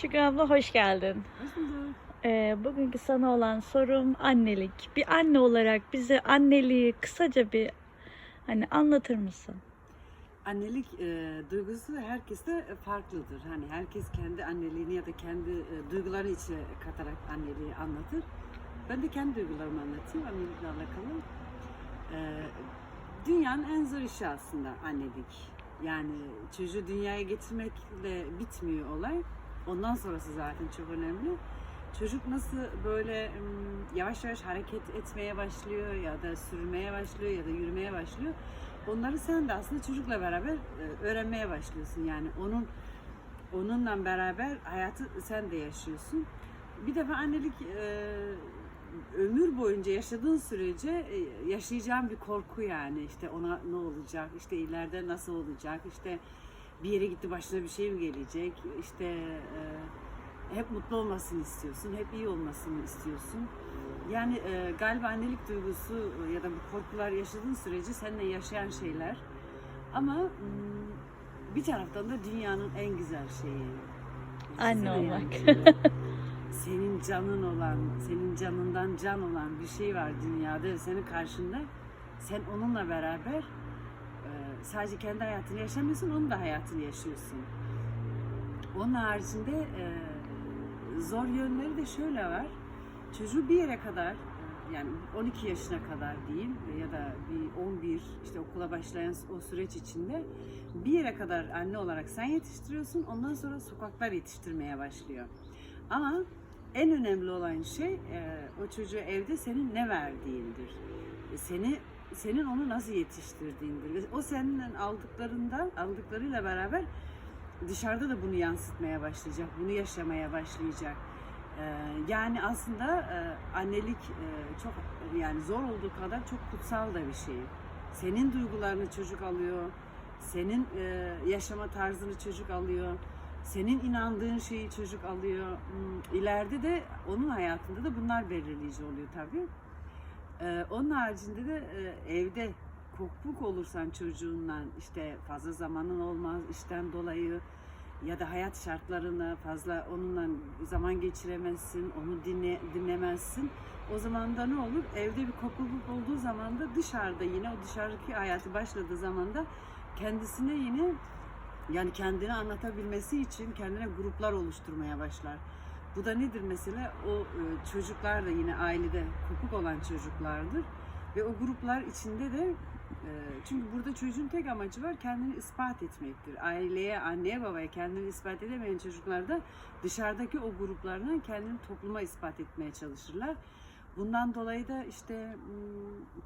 Şükran abla hoş geldin. Bulduk. Ee, bugünkü sana olan sorum annelik. Bir anne olarak bize anneliği kısaca bir hani anlatır mısın? Annelik e, duygusu herkeste farklıdır. Hani herkes kendi anneliğini ya da kendi e, duyguları içine katarak anneliği anlatır. Ben de kendi duygularımı anlatayım annelikle alakalı. E, dünyanın en zor işi aslında annelik. Yani çocuğu dünyaya getirmekle bitmiyor olay. Ondan sonrası zaten çok önemli. Çocuk nasıl böyle yavaş yavaş hareket etmeye başlıyor ya da sürmeye başlıyor ya da yürümeye başlıyor. Onları sen de aslında çocukla beraber e, öğrenmeye başlıyorsun. Yani onun onunla beraber hayatı sen de yaşıyorsun. Bir defa annelik e, ömür boyunca yaşadığın sürece e, yaşayacağın bir korku yani. İşte ona ne olacak, işte ileride nasıl olacak, işte bir yere gitti başına bir şey mi gelecek, işte e, hep mutlu olmasını istiyorsun, hep iyi olmasını istiyorsun. Yani e, galiba annelik duygusu e, ya da bu korkular yaşadığın sürece seninle yaşayan şeyler. Ama mm, bir taraftan da dünyanın en güzel şeyi. Anne olmak. senin canın olan, senin canından can olan bir şey var dünyada ve senin karşında. Sen onunla beraber sadece kendi hayatını yaşamıyorsun, onun da hayatını yaşıyorsun. Onun haricinde e, zor yönleri de şöyle var. Çocuğu bir yere kadar e, yani 12 yaşına kadar diyeyim ya da bir 11 işte okula başlayan o süreç içinde bir yere kadar anne olarak sen yetiştiriyorsun. Ondan sonra sokaklar yetiştirmeye başlıyor. Ama en önemli olan şey e, o çocuğu evde senin ne verdiğindir. Seni senin onu nasıl yetiştirdiğindir. Ve o senin aldıklarından aldıklarıyla beraber dışarıda da bunu yansıtmaya başlayacak, bunu yaşamaya başlayacak. Ee, yani aslında e, annelik e, çok yani zor olduğu kadar çok kutsal da bir şey. Senin duygularını çocuk alıyor, senin e, yaşama tarzını çocuk alıyor, senin inandığın şeyi çocuk alıyor. Hmm, İleride de onun hayatında da bunlar belirleyici oluyor tabii. Ee, onun haricinde de e, evde kopuk olursan çocuğunla işte fazla zamanın olmaz işten dolayı ya da hayat şartlarına fazla onunla zaman geçiremezsin, onu dinle, dinlemezsin. O zaman da ne olur? Evde bir kopukluk olduğu zaman da dışarıda yine o dışarıdaki hayatı başladığı zaman da kendisine yine yani kendini anlatabilmesi için kendine gruplar oluşturmaya başlar. Bu da nedir mesela? O e, çocuklar da yine ailede kopuk olan çocuklardır. Ve o gruplar içinde de e, çünkü burada çocuğun tek amacı var kendini ispat etmektir. Aileye, anneye, babaya kendini ispat edemeyen çocuklar da dışarıdaki o gruplardan kendini topluma ispat etmeye çalışırlar. Bundan dolayı da işte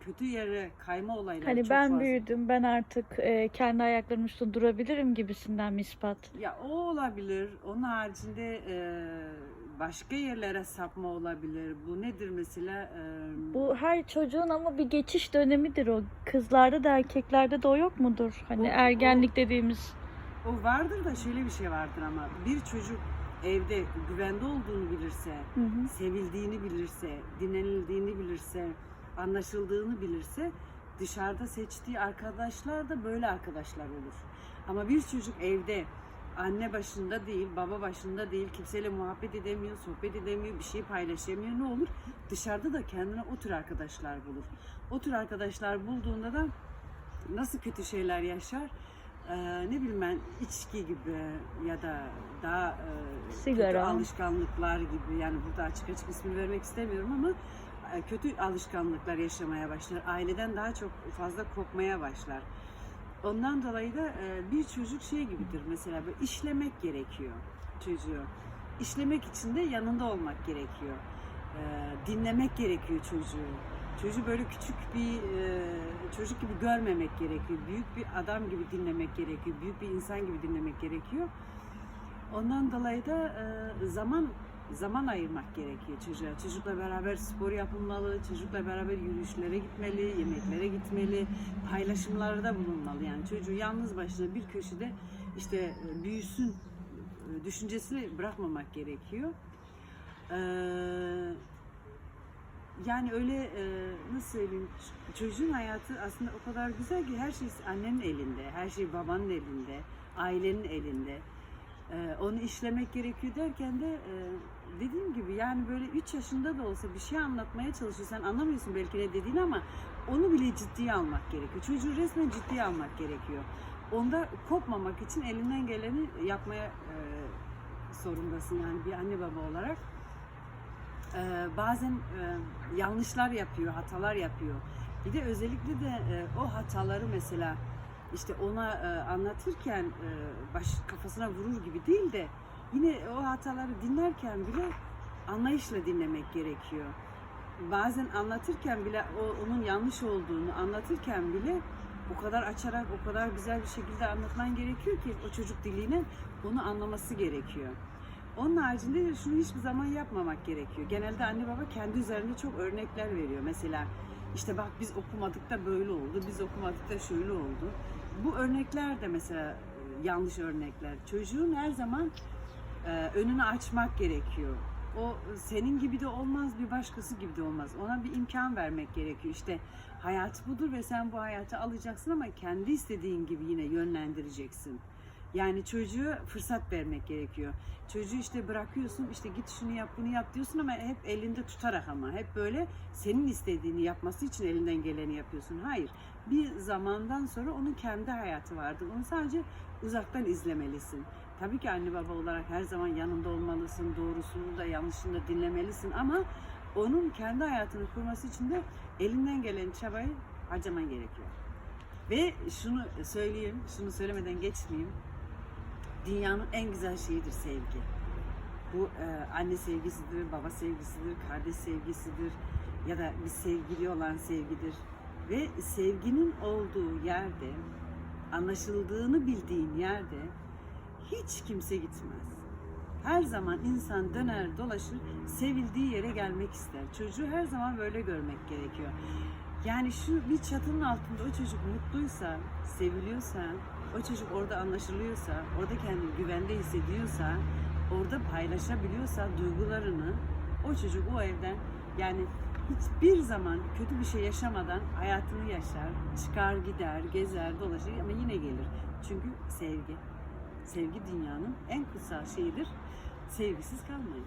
kötü yere kayma olayları Hani çok ben fazla. büyüdüm, ben artık e, kendi ayaklarımın üstünde durabilirim gibisinden mi ispat? Ya o olabilir. Onun haricinde e, başka yerlere sapma olabilir. Bu nedir mesela? E, Bu her çocuğun ama bir geçiş dönemidir o. Kızlarda da erkeklerde de o yok mudur? Hani O- ergenlik dediğimiz. o vardır da şöyle bir şey vardır ama bir çocuk evde güvende olduğunu bilirse, Hı hı. sevildiğini bilirse, dinlenildiğini bilirse, anlaşıldığını bilirse dışarıda seçtiği arkadaşlar da böyle arkadaşlar olur. Ama bir çocuk evde anne başında değil, baba başında değil, kimseyle muhabbet edemiyor, sohbet edemiyor, bir şey paylaşamıyor. Ne olur? Dışarıda da kendine o tür arkadaşlar bulur. O tür arkadaşlar bulduğunda da nasıl kötü şeyler yaşar? Ee, ne bileyim ben içki gibi ya da daha e, Sigara. alışkanlıklar gibi yani burada açık açık ismini vermek istemiyorum ama e, kötü alışkanlıklar yaşamaya başlar. Aileden daha çok fazla kopmaya başlar. Ondan dolayı da e, bir çocuk şey gibidir mesela böyle işlemek gerekiyor çocuğu. İşlemek için de yanında olmak gerekiyor. E, dinlemek gerekiyor çocuğu. Çocuğu böyle küçük bir e, çocuk gibi görmemek gerekiyor. Büyük bir adam gibi dinlemek gerekiyor. Büyük bir insan gibi dinlemek gerekiyor. Ondan dolayı da e, zaman zaman ayırmak gerekiyor çocuğa. Çocukla beraber spor yapılmalı, çocukla beraber yürüyüşlere gitmeli, yemeklere gitmeli, paylaşımlarda bulunmalı. Yani çocuğu yalnız başına bir köşede işte e, büyüsün düşüncesini bırakmamak gerekiyor. Ee, yani öyle e, nasıl söyleyeyim çocuğun hayatı aslında o kadar güzel ki her şey annenin elinde, her şey babanın elinde, ailenin elinde. Ee, onu işlemek gerekiyor derken de e, dediğim gibi yani böyle 3 yaşında da olsa bir şey anlatmaya çalışıyor. Sen anlamıyorsun belki ne dediğini ama onu bile ciddiye almak gerekiyor. Çocuğu resmen ciddiye almak gerekiyor. Onda kopmamak için elinden geleni yapmaya e, zorundasın yani bir anne baba olarak. Ee, bazen e, yanlışlar yapıyor, hatalar yapıyor. Bir de özellikle de e, o hataları mesela işte ona e, anlatırken baş kafasına vurur gibi değil de yine o hataları dinlerken bile anlayışla dinlemek gerekiyor. Bazen anlatırken bile onun yanlış olduğunu anlatırken bile o kadar açarak o kadar güzel bir şekilde anlatman gerekiyor ki o çocuk diliyle onu anlaması gerekiyor. Onun haricinde de şunu hiçbir zaman yapmamak gerekiyor. Genelde anne baba kendi üzerinde çok örnekler veriyor. Mesela işte bak biz okumadık da böyle oldu, biz okumadık da şöyle oldu. Bu örnekler de mesela e, yanlış örnekler. Çocuğun her zaman e, önünü açmak gerekiyor. O senin gibi de olmaz, bir başkası gibi de olmaz. Ona bir imkan vermek gerekiyor. İşte hayat budur ve sen bu hayatı alacaksın ama kendi istediğin gibi yine yönlendireceksin. Yani çocuğa fırsat vermek gerekiyor. Çocuğu işte bırakıyorsun, işte git şunu yap, bunu yap diyorsun ama hep elinde tutarak ama hep böyle senin istediğini yapması için elinden geleni yapıyorsun. Hayır. Bir zamandan sonra onun kendi hayatı vardır. Onu sadece uzaktan izlemelisin. Tabii ki anne baba olarak her zaman yanında olmalısın. Doğrusunu da yanlışını da dinlemelisin ama onun kendi hayatını kurması için de elinden gelen çabayı harcaman gerekiyor. Ve şunu söyleyeyim, şunu söylemeden geçmeyeyim. Dünyanın en güzel şeyidir sevgi. Bu e, anne sevgisidir, baba sevgisidir, kardeş sevgisidir ya da bir sevgili olan sevgidir. Ve sevginin olduğu yerde, anlaşıldığını bildiğin yerde hiç kimse gitmez. Her zaman insan döner dolaşır, sevildiği yere gelmek ister. Çocuğu her zaman böyle görmek gerekiyor. Yani şu bir çatının altında o çocuk mutluysa, seviliyorsa, o çocuk orada anlaşılıyorsa, orada kendini güvende hissediyorsa, orada paylaşabiliyorsa duygularını, o çocuk o evden yani hiçbir zaman kötü bir şey yaşamadan hayatını yaşar, çıkar gider, gezer, dolaşır ama yine gelir. Çünkü sevgi. Sevgi dünyanın en kutsal şeyidir. Sevgisiz kalmayın.